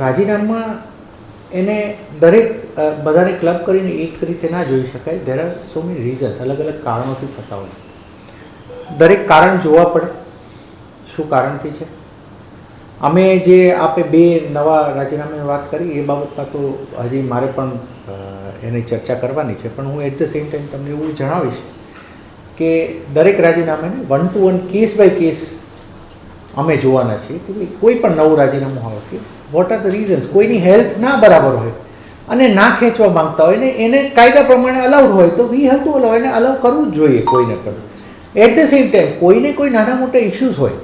રાજીનામા એને દરેક બધાને ક્લબ કરીને એક રીતે ના જોઈ શકાય. There are so many reasons અલગ અલગ કારણોથી થતા હોય દરેક કારણ જોવા પડે. શું કારણથી છે? અમે જે આપે બે નવા રાજીનામાની વાત કરી, એ બાબતમાં તો હજી મારે પણ એની ચર્ચા કરવાની છે. પણ હું એટ ધ સેમ ટાઈમ તમને એવું જણાવીશ કે દરેક રાજીનામાને one to one case by case અમે જોવાના છીએ. કે કોઈ પણ નવું રાજીનામું આવે કે વોટ આર ધ રીઝન્સ કોઈની હેલ્થ ના બરાબર હોય અને ના ખેંચવા માંગતા હોય ને એને કાયદા પ્રમાણે અલાઉડ હોય તો વી હેવ ટુ અલાઉ એને અલાઉ કરવું જ જોઈએ કોઈને પણ. એટ ધ સેમ ટાઈમ કોઈને કોઈ નાના મોટા ઇસ્યુઝ હોય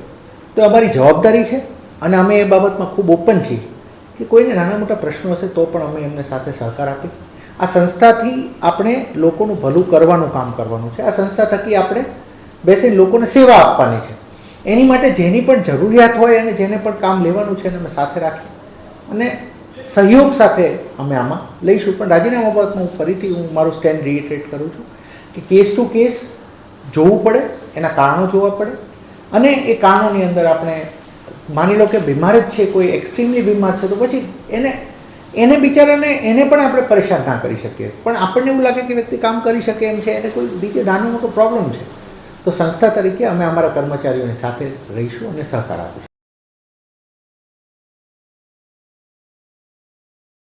તો અમારી જવાબદારી છે અને અમે એ બાબતમાં ખૂબ ઓપન છીએ કે કોઈને નાના મોટા પ્રશ્નો હશે તો પણ અમે એમને સાથે સહકાર આપી આ સંસ્થાથી આપણે લોકોનું ભલું કરવાનું કામ કરવાનું છે. આ સંસ્થા થકી આપણે બેસીને લોકોને સેવા આપવાની છે. એની માટે જેની પણ જરૂરિયાત હોય અને જેને પણ કામ લેવાનું છે એને અમે સાથે રાખી અને સહયોગ સાથે અમે આમાં લઈશું. પણ રાજીનામા બાબતમાં હું ફરીથી હું મારું સ્ટેન્ડ રિએટરેટ કરું છું કે કેસ ટુ કેસ જોવું પડે, એના કારણો જોવા પડે. અને એ કારણોની અંદર આપણે માની લો કે બીમાર જ છે, કોઈ એક્સ્ટ્રીમલી બીમાર છે, તો પછી એને એને બિચારાને એને પણ આપણે પરેશાન ના કરી શકીએ. પણ આપણને એવું લાગે કે વ્યક્તિ કામ કરી શકે એમ છે, એને કોઈ બીજો નાનો મોટો પ્રોબ્લેમ છે. તો સંસ્થા તરીકે અમે અમારા કર્મચારીઓની સાથે રહીશું અને સહકાર આપીશું.